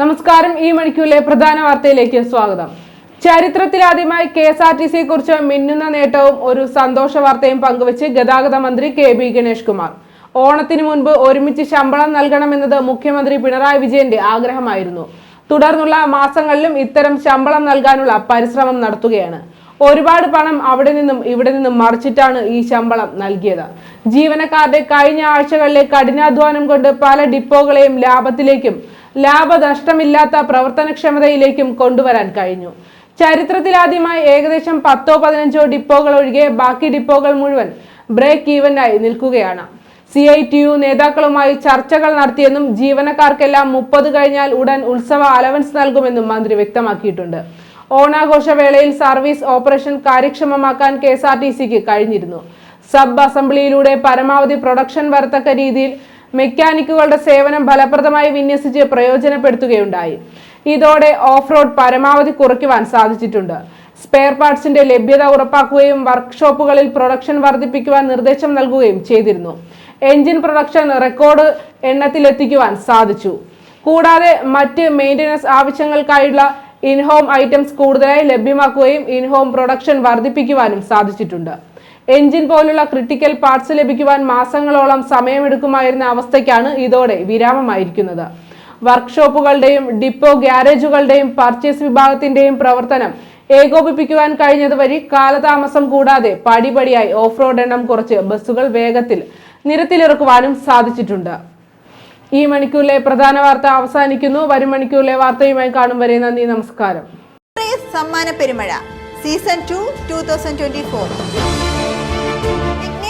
നമസ്കാരം. ഈ മണിക്കൂറിലെ പ്രധാന വാർത്തയിലേക്ക് സ്വാഗതം. ചരിത്രത്തിലാദ്യമായി കെ എസ് ആർ ടി സിയെ കുറിച്ച് മിന്നുന്ന നേട്ടവും ഒരു സന്തോഷ വാർത്തയും പങ്കുവച്ച് ഗതാഗത മന്ത്രി കെ ബി ഗണേഷ് കുമാർ. ഓണത്തിന് മുൻപ് ഒരുമിച്ച് ശമ്പളം നൽകണമെന്നത് മുഖ്യമന്ത്രി പിണറായി വിജയന്റെ ആഗ്രഹമായിരുന്നു. തുടർന്നുള്ള മാസങ്ങളിലും ഇത്തരം ശമ്പളം നൽകാനുള്ള പരിശ്രമം നടത്തുകയാണ്. ഒരുപാട് പണം അവിടെ നിന്നും ഇവിടെ നിന്നും മറിച്ചിട്ടാണ് ഈ ശമ്പളം നൽകിയത്. ജീവനക്കാരുടെ കഴിഞ്ഞ ആഴ്ചകളിലെ കഠിനാധ്വാനം കൊണ്ട് പല ഡിപ്പോകളെയും ലാഭത്തിലേക്കും ലാഭനഷ്ടമില്ലാത്ത പ്രവർത്തനക്ഷമതയിലേക്കും കൊണ്ടുവരാൻ കഴിഞ്ഞു. ചരിത്രത്തിലാദ്യമായി ഏകദേശം പത്തോ പതിനഞ്ചോ ഡിപ്പോകൾ ഒഴികെ ബാക്കി ഡിപ്പോകൾ മുഴുവൻ ബ്രേക്ക് ഈവനായി നിൽക്കുകയാണ്. സി ഐ ടി യു നേതാക്കളുമായി ചർച്ചകൾ നടത്തിയെന്നും ജീവനക്കാർക്കെല്ലാം മുപ്പത് കഴിഞ്ഞാൽ ഉടൻ ഉത്സവ അലവൻസ് നൽകുമെന്നും മന്ത്രി വ്യക്തമാക്കിയിട്ടുണ്ട്. ഓണാഘോഷവേളയിൽ സർവീസ് ഓപ്പറേഷൻ കാര്യക്ഷമമാക്കാൻ കെ എസ് ആർ ടി സിക്ക് കഴിഞ്ഞിരുന്നു. സബ് അസംബ്ലിയിലൂടെ പരമാവധി പ്രൊഡക്ഷൻ വരത്തക്ക രീതിയിൽ മെക്കാനിക്കുകളുടെ സേവനം ഫലപ്രദമായി വിന്യസിച്ച് പ്രയോജനപ്പെടുത്തുകയുണ്ടായി. ഇതോടെ ഓഫ് റോഡ് പരമാവധി കുറയ്ക്കുവാൻ സാധിച്ചിട്ടുണ്ട്. സ്പെയർ പാർട്സിന്റെ ലഭ്യത ഉറപ്പാക്കുകയും വർക്ക്ഷോപ്പുകളിൽ പ്രൊഡക്ഷൻ വർദ്ധിപ്പിക്കുവാൻ നിർദ്ദേശം നൽകുകയും ചെയ്തിരുന്നു. എഞ്ചിൻ പ്രൊഡക്ഷൻ റെക്കോർഡ് എണ്ണത്തിലെത്തിക്കുവാൻ സാധിച്ചു. കൂടാതെ മറ്റ് മെയിന്റനൻസ് ആവശ്യങ്ങൾക്കായുള്ള ഇൻഹോം ഐറ്റംസ് കൂടുതലായി ലഭ്യമാക്കുകയും ഇൻഹോം പ്രൊഡക്ഷൻ വർദ്ധിപ്പിക്കുവാനും സാധിച്ചിട്ടുണ്ട്. എഞ്ചിൻ പോലുള്ള ക്രിട്ടിക്കൽ പാർട്സ് ലഭിക്കുവാൻ മാസങ്ങളോളം സമയമെടുക്കുമായിരുന്ന അവസ്ഥയ്ക്കാണ് ഇതോടെ വിരാമമായിരിക്കുന്നത്. വർക്ക്ഷോപ്പുകളുടെയും ഡിപ്പോ ഗ്യാരേജുകളുടെയും പർച്ചേസ് വിഭാഗത്തിന്റെയും പ്രവർത്തനം ഏകോപിപ്പിക്കുവാൻ കഴിഞ്ഞത് വഴി കാലതാമസം കൂടാതെ പടിപടിയായി ഓഫ് റോഡ് എണ്ണം കുറച്ച് ബസ്സുകൾ വേഗത്തിൽ നിരത്തിലിറക്കുവാനും സാധിച്ചിട്ടുണ്ട്. ഈ മണിക്കൂറിലെ പ്രധാന വാർത്ത അവസാനിക്കുന്നു. വരും മണിക്കൂറിലെ വാർത്തയുമായി കാണും വരെ. നന്ദി നമസ്കാരം. സമ്മാന പെരുമഴ. Season two two thousand twenty four